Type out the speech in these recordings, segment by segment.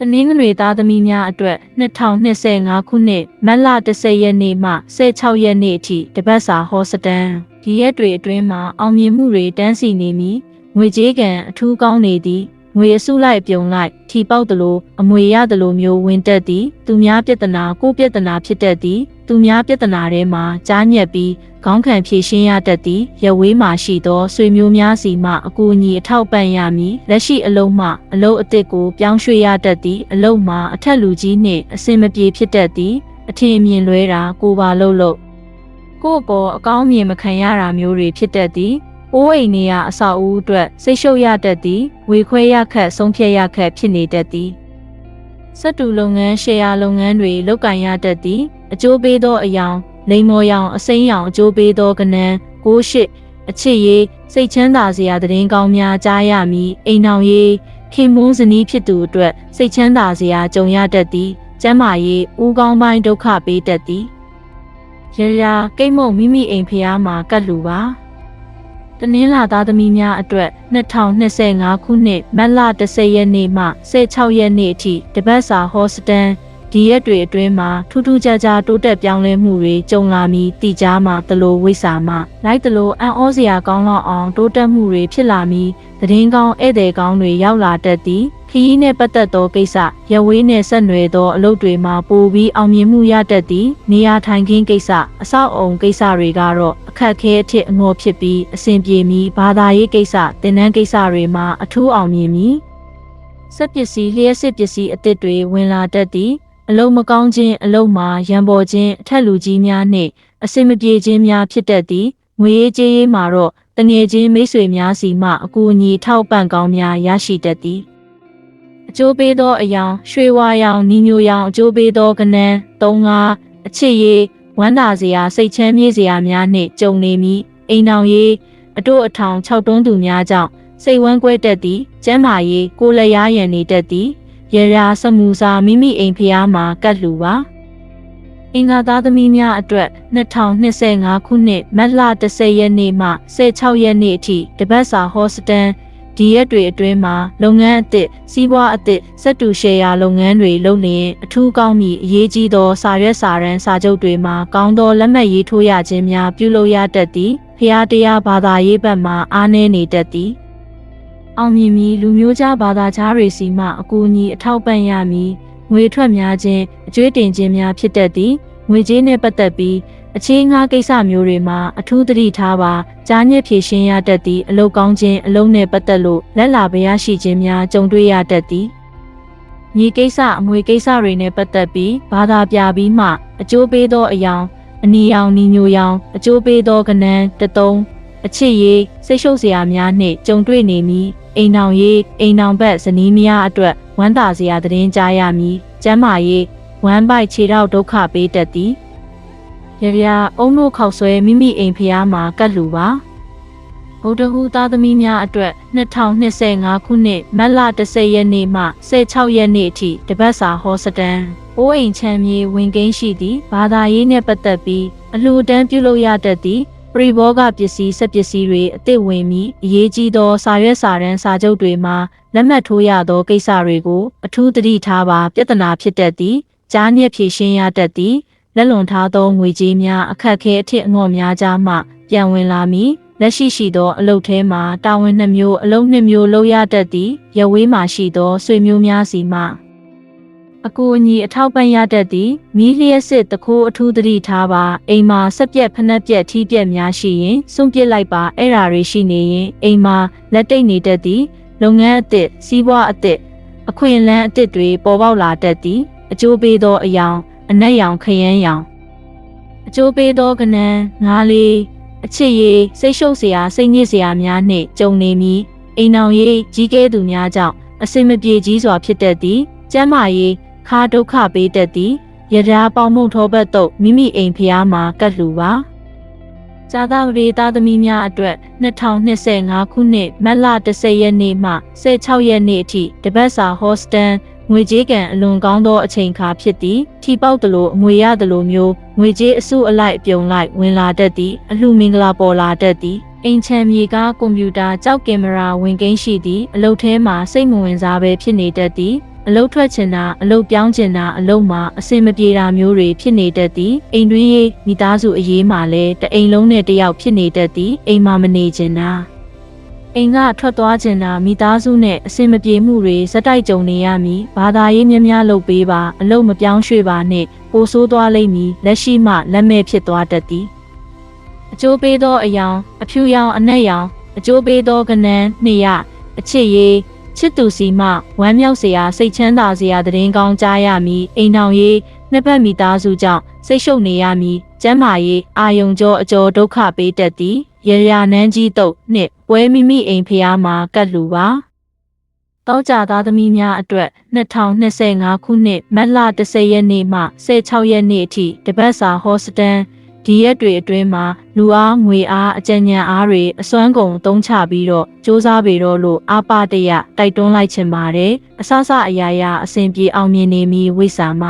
တနင်္ဂနွေသားသမီးများအတွက်2025ခုနှစ်မတ်လ10ရက်နေ့မှ16ရက်နေ့အထိတပတ်စာဟောစတန်ဒီရက်တွေအတွင်းမှာအောင်မြင်မှုတွေတန်းစီနေပြီးငွေကြေးကံအထူးကောင်းနေသည် ငွေအစုလိုက်ပြုံလိုက်ထီပေါက်သလိုအမွေရသလိုမျိုးဝင်တက်သည်သူများပြဿနာကိုပြဿနာဖြစ်တတ်သည်သူများပြဿနာထဲမှာကြားညက်ပြီးခေါင်းခံဖြေရှင်းရတတ်သည်ရဝေးမှရှိသောဆွေမျိုးများစီမှအကူအညီအထောက်ပံ့ရမည်လက်ရှိအလုံးမှအလုံးအစ်စ်ကိုပြောင်းရွှေ့ရတတ်သည်အလုံးမှအထက်လူကြီးနှင့်အစင်မပြေဖြစ်တတ်သည်အထင်အမြင်လွဲတာကိုပါလို့လို့ကိုယ့်အပေါ်အကောင်းမြင်မခံရတာမျိုးတွေဖြစ်တတ်သည် အိုးအိမ်နေရအဆောက်အဦအတွက်စိတ်ရှုပ်ရတတ်သည်ဝေခွဲရခက်ဆုံးဖြတ်ရခက်ဖြစ်နေတတ်သည်စက်တူလုပ်ငန်းရှယ်ယာလုပ်ငန်းတွေလုပ်ကင်ရတတ်သည်အကျိုးပေးသောအယောင်လိမ်မော်ရောင်အစိမ်းရောင်အကျိုးပေးသောကနန်းကိုရှိအချစ်ရေးစိတ်ချမ်းသာစရာသတင်းကောင်းများကြားရမည်အိမ်အောင်ရေးခင်မွန်းဇနီးဖြစ်သူအတွက်စိတ်ချမ်းသာစရာကြုံရတတ်သည်ကျမ်းမာရေးဦးကောင်းပိုင်းဒုက္ခပေးတတ်သည်ရရာကိတ်မုံမိမိအိမ်ဖျားမှာကတ်လူပါ တနင်္လာသားသမီးများအတွက်2025ခုနှစ်မတ်လ10ရက်နေ့မှ16ရက်နေ့အထိတပတ်စာဟောစတန်ဒီရက်တွေအတွင်းမှာထူးထူးခြားခြားတိုးတက်ပြောင်းလဲမှုတွေကြုံလာပြီးတည်ကြားမှာတလို့ဝိစာမှာလိုက်တလို့အံ့ဩစရာကောင်းလောက်အောင်တိုးတက်မှုတွေဖြစ်လာပြီးသတင်းကောင်းဧည့်သည်ကောင်းတွေရောက်လာတတ်သည် ခရီးနဲ့ပတ်သက်သောကိစ္စရဝေးနဲ့ဆက်နွယ်သောအလုပ်တွေမှာပိုပြီးအောင်မြင်မှုရတတ်သည်နေရာထိုင်ခင်းကိစ္စအဆောက်အုံကိစ္စတွေကတော့အခက်အခဲအထစ်အငေါ်ဖြစ်ပြီးအဆင်ပြေမီဘာသာရေးကိစ္စတင်နန်းကိစ္စတွေမှာအထူးအောင်မြင်မည်စက်ပစ္စည်းလျှက်စစ်ပစ္စည်းအသစ်တွေဝင်လာတတ်သည်အလုံးမကောင်းခြင်းအလုံးမှာရံပေါ်ခြင်းအထက်လူကြီးများနှင့်အစင်မပြေခြင်းများဖြစ်တတ်သည်ငွေရေးကြေးရေးမှာတော့တငယ်ချင်းမိတ်ဆွေများစီမှအကူအညီထောက်ပံ့ကောင်းများရရှိတတ်သည် အကျိုးပေးသောအယောင်ရွှေဝါရောင်နီညိုရောင်အကျိုးပေးသောကနန်း၃ငါအချစ်ရေးဝမ်းသာစရာစိတ်ချမ်းမြေ့စရာများနှင့်ကြုံနေမည်အိမ်အောင်ရေးအတို့အထောင်၆တွန်းသူများကြောင့်စိတ်ဝမ်းကွဲတတ်သည်ကျမ်းမာရေးကိုယ်လျားရန်နေတတ်သည်ရရာစမူစာမိမိအိမ်ဖျားမှာကတ်လူပါအင်္ဂါသားသမီးများအတွက်2025ခုနှစ်မတ်လ10ရက်နေ့မှ16ရက်နေ့အထိတပတ်စာဟောစတန် ဒီရက်တွေအတွင်းမှာလုပ်ငန်းအသစ်စီးပွားအသစ်စက်တူရှယ်ယာလုပ်ငန်းတွေလုပ်လျင်အထူးကောင်းမီအရေးကြီးသောစာရွက်စာတမ်းစာချုပ်တွေမှာကောင်းသောလက်မှတ်ရေးထိုးရခြင်းများပြုလုပ်ရတတ်သည်ဖျားတရားဘာသာရေးဘက်မှအားနည်းနေတတ်သည်အောင်မြင်မီလူမျိုးခြားဘာသာခြားတွေစီမှအကူအညီအထောက်ပံ့ရမည်ငွေထွက်များခြင်းအကျွေးတင်ခြင်းများဖြစ်တတ်သည်ငွေကြေးနှင့်ပတ်သက်ပြီး အခြေငှားကိစ္စမျိုးတွေမှာအထူးသတိထားပါကြားညက်ဖြည့်ရှင်းရတတ်သည့်အလုပ်ကောင်းခြင်းအလုပ်နှင့်ပတ်သက်လို့လက်လာပရရှိခြင်းများကြုံတွေ့ရတတ်သည်ညီကိစ္စအမွေကိစ္စတွေနဲ့ပတ်သက်ပြီးဘာသာပြပြီးမှအကျိုးပေးသောအယောင်အနီရောင်နီညိုရောင်အကျိုးပေးသောကနန်းတသုံးအချစ်ရေးစိတ်ရှုပ်စရာများနှင့်ကြုံတွေ့နေမည်အိမ်အောင်ရေးအိမ်အောင်ဘက်ဇနီးမယားအတွက်ဝမ်းသာစရာသတင်းကြားရမည်ကျမ်းမာရေးဝမ်းပိုက်ခြေထောက်ဒုက္ခပေးတတ်သည် ရရအုံတို့ခောက်ဆွဲမိမိအိမ်ဖျားမှာကတ်လူပါဗုဒ္ဓဟူသားသမီးများအတွက်2025ခုနှစ်မတ်လ10ရက်နေ့မှ16ရက်နေ့အထိတပတ်စာဟောစတန်အိုးအိမ်ချမ်းမြေဝင်ကိန်းရှိသည်ဘာသာရေးနှင့်ပတ်သက်ပြီးအလှူဒန်းပြုလုပ်ရတတ်သည်ပရိဘောဂပစ္စည်းစက်ပစ္စည်းတွေအသစ်ဝင်ပြီးအရေးကြီးသောစာရွက်စာတမ်းစာချုပ်တွေမှာလက်မှတ်ထိုးရသောကိစ္စတွေကိုအထူးသတိထားပါ ပြဿနာဖြစ်တတ်သည်ကြားညက်ဖြည့်ရှင်းရတတ်သည် လက်လွန်ထားသောငွေကြေးများအခက်ခဲအထစ်အငေါ့များကြားမှပြန်ဝင်လာမည်လက်ရှိရှိသောအလုပ်ထဲမှာတာဝန်နှမျိုးအလုပ်နှမျိုးလုပ်ရတတ်သည်ရဝေးမှရှိသောဆွေမျိုးများစီမှအကူအညီအထောက်ပံ့ရတတ်သည်မီးလျက်စစ်တခိုးအထူးသတိထားပါအိမ်မှာဆက်ပြက်ဖနှက်ပြက်ထီးပြက်များရှိရင်စွန့်ပစ်လိုက်ပါအဲ့ဓာတွေရှိနေရင်အိမ်မှာလက်တိတ်နေတတ်သည်လုပ်ငန်းအသစ်စီးပွားအသစ်အခွင့်အလမ်းအသစ်တွေပေါ်ပေါက်လာတတ်သည်အကျိုးပေးသောအယောင် အနက်ရောင်ခရမ်းရောင်အကျိုးပေးသောကနန်းငါးလေးအချစ်ရေးစိတ်ရှုပ်စရာစိတ်ညစ်စရာများနှင့်ကြုံနေမည်အိမ်အောင်ရေးကြီးကဲသူများကြောင့်အစင်မပြေကြီးစွာဖြစ်တတ်သည်ကျမ်းမာရေးခါဒုက္ခပေးတတ်သည်ရရာပေါင်မုံထောဘတ်တို့မိမိအိမ်ဖျားမှာကတ်လူပါဇာတာပရိသားသမီးများအတွက်2025ခုနှစ်မတ်လ10ရက်နေ့မှ16ရက်နေ့အထိတပတ်စာဟောစတန် ငွေကြေးကံအလွန်ကောင်းသောအချိန်ခါဖြစ်သည်ထီပေါက်သလိုအငွေရသလိုမျိုးငွေကြေးအစုအလိုက်အပြုံလိုက်ဝင်လာတတ်သည်အလှမင်္ဂလာပေါ်လာတတ်သည်အိမ်ချမ်းမြေကားကွန်ပျူတာကြောက်ကင်မရာဝင်ကိန်းရှိသည်အလုပ်ထဲမှာစိတ်မဝင်စားဘဲဖြစ်နေတတ်သည်အလုတ်ထွက်ချင်တာအလုတ်ပြောင်းချင်တာအလုတ်မှာအဆင်မပြေတာမျိုးတွေဖြစ်နေတတ်သည်အိမ်တွင်းရေးမိသားစုအရေးမှာလည်းတအိမ်လုံးနဲ့တယောက်ဖြစ်နေတတ်သည်အိမ်မှာမနေချင်တာ အိမ်ကထွက်သွားချင်တာမိသားစုနဲ့အဆင်မပြေမှုတွေစက်တိုက်ကြုံနေရမည်ဘာသာရေးများများလုပ်ပေးပါအလုတ်မပြောင်းရွှေ့ပါနဲ့ပိုဆိုးသွားလိမ့်မည်လက်ရှိမှလက်မဲ့ဖြစ်သွားတတ်သည်အကျိုးပေးသောအယောင်အဖြူရောင်အနက်ရောင်အကျိုးပေးသောကနန်းနှစ်ရအချစ်ရေးချစ်သူစီမှဝမ်းမြောက်စရာစိတ်ချမ်းသာစရာသတင်းကောင်းကြားရမည်အိမ်ထောင်ရေးနှစ်ဖက်မိသားစုကြောင့်စိတ်ရှုပ်နေရမည်ကျမ်းမာရေးအာယုံကြောအကျော်ဒုက္ခပေးတတ်သည် ရရနန်းကြီးတုတ်နှင့်ပွဲမိမိအိမ်ဖျားမှာကတ်လူပါတောကြသားသမီးများအတွက်2025ခုနှစ်မတ်လ10ရက်နေ့မှ16ရက်နေ့အထိတပတ်စာဟောစတန်ဒီရက်တွေအတွင်းမှာလူအားငွေအားအကြံဉာဏ်အားတွေအစွမ်းကုန်သုံးချပြီးတော့စ조사ပေတော့လို့အာပတရတိုက်တွန်းလိုက်ချင်ပါတယ်အဆဆအရာရာအစဉ်ပြေအောင်မြင်နေမီဝိစာမ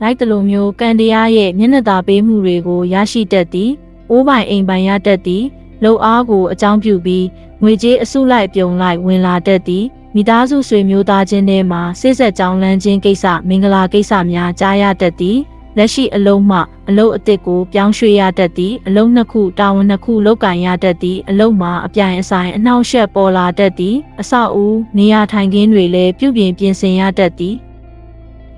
လိုက်တလိုမျိုးကံတရားရဲ့မျက်နှာသာပေးမှုတွေကိုရရှိတတ်သည် အိုးပိုင်အိမ်ပိုင်ရတတ်သည်လှုပ်အားကိုအကြောင်းပြုပြီးငွေကြေးအစုလိုက်ပြုံလိုက်ဝင်လာတတ်သည်မိသားစုဆွေမျိုးသားချင်းတွေမှာစိတ်ဆက်ကြောင်းလန်းခြင်းကိစ္စမင်္ဂလာကိစ္စများကြားရတတ်သည်လက်ရှိအလုံးမှအလုံးအစ်စ်ကိုပြောင်းရွှေ့ရတတ်သည်အလုံးနှစ်ခုတာဝန်နှစ်ခုလုပ်ကင်ရတတ်သည်အလုံးမှာအပြိုင်အဆိုင်အနှောင့်အယှက်ပေါ်လာတတ်သည်အဆောက်အဦနေရာထိုင်ခင်းတွေလည်းပြုပြင်ပြင်ဆင်ရတတ်သည်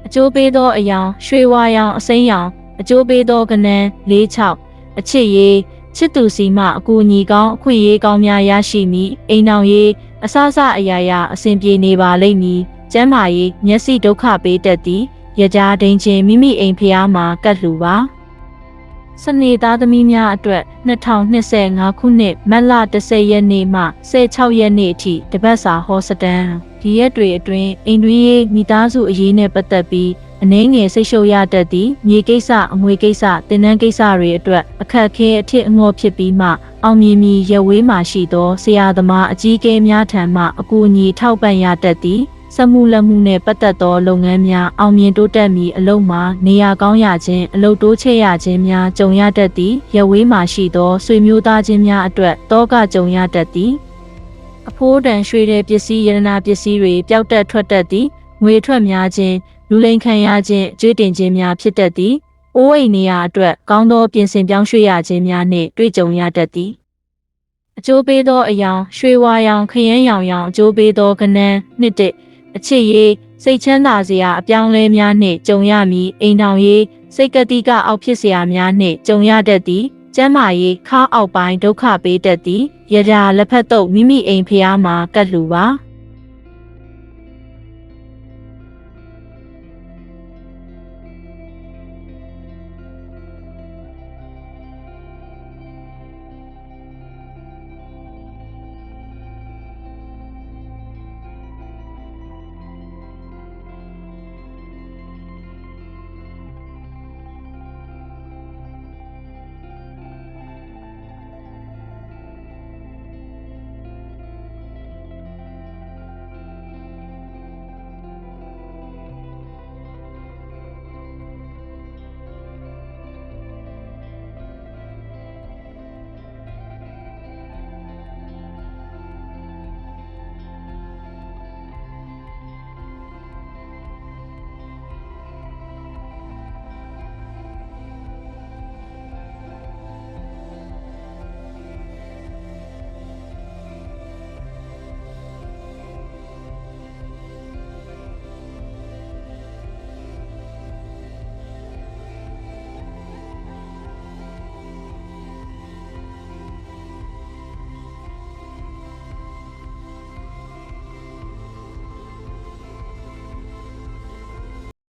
အကျိုးပေးသောအယောင်ရွှေဝါရောင်အစိမ်းရောင်အကျိုးပေးသောကနန်း၄၆ အချစ်ရေးချစ်သူစီမှအကူအညီကောင်းအခွင့်အရေးကောင်းများရရှိမည်အိမ်အောင်ရေးအစစအရာရာအစဉ်ပြေနေပါလိမ့်မည်ကျမ်းမာရေးမျက်စိဒုက္ခပေးတတ်သည်ရကြားဒိန်ချင်းမိမိအိမ်ဖျားမှာကတ်လှူပါစနေသားသမီးများအတွက်2025ခုနှစ်မတ်လ10ရက်နေ့မှ16ရက်နေ့အထိတပတ်စာဟောစတန်ဒီရက်တွေအတွင်းအိမ်တွင်းရေးမိသားစုအရေးနဲ့ပတ်သက်ပြီး အနှင်းငယ်စိတ်ရှုပ်ရတတ်သည့်မြေကိစ္စအမွေကိစ္စတင်နန်းကိစ္စတွေအတွက်အခက်အခဲအထစ်အငေါဖြစ်ပြီးမှအောင်မြင်မီရဝေးမှရှိသောဆရာသမားအကြီးအကဲများထံမှအကူအညီထောက်ပံ့ရတတ်သည်စက်မှုလက်မှုနဲ့ပတ်သက်သောလုပ်ငန်းများအောင်မြင်တိုးတက်မီအလုံးမှာနေရာကောင်းရခြင်းအလုပ်တိုးချဲ့ရခြင်းများကြုံရတတ်သည်ရဝေးမှရှိသောဆွေမျိုးသားချင်းများအတွက်တောကကြုံရတတ်သည်အဖိုးတန်ရွှေတဲ့ပစ္စည်းယရနာပစ္စည်းတွေပျောက်တက်ထွက်တတ်သည်ငွေထွက်များခြင်း လူလိမ်ခံရခြင်းအကျွေးတင်ခြင်းများဖြစ်တတ်သည်အိုးအိမ်နေရာအတွက်ကောင်းသောပြင်ဆင်ပြောင်းရွှေ့ရခြင်းများနှင့်တွေ့ကြုံရတတ်သည်အကျိုးပေးသောအယောင်ရွှေဝါရောင်ခရမ်းရောင်ရောင်အကျိုးပေးသောကနန်းနှစ်တဲ့အချစ်ရေးစိတ်ချမ်းသာစရာအပြောင်းလဲများနှင့်ကြုံရမည်အိမ်ထောင်ရေးစိတ်ကတိကအောက်ဖြစ်စရာများနှင့်ကြုံရတတ်သည်ကျမ်းမာရေးခါအောက်ပိုင်းဒုက္ခပေးတတ်သည်ရရာလက်ဖက်တုပ်မိမိအိမ်ဖျားမှာကတ်လူပါ